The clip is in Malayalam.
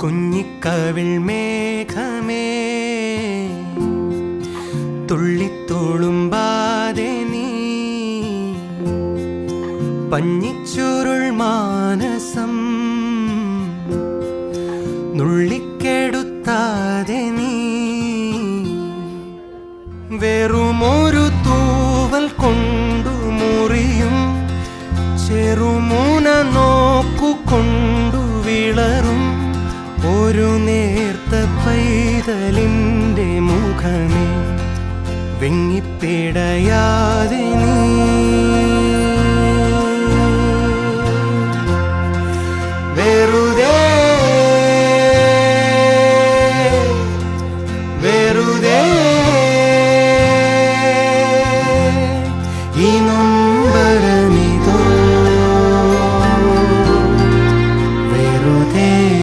കുഞ്ഞിക്കവിൾ മേഘമേ തുള്ളിത്തോളുമ്പാതെ നീ പഞ്ഞിച്ചുരുൾ മാനസം നുള്ളിക്കെടുത്താതെ നീ വെറുമൊരു തൂവൽ കൊണ്ടു മുറിയും ചെറുമൂന നോക്കു കാതലിന്റെ മുഖമേ വെങ്ങിപ്പിടയാതെ നീ. ഈ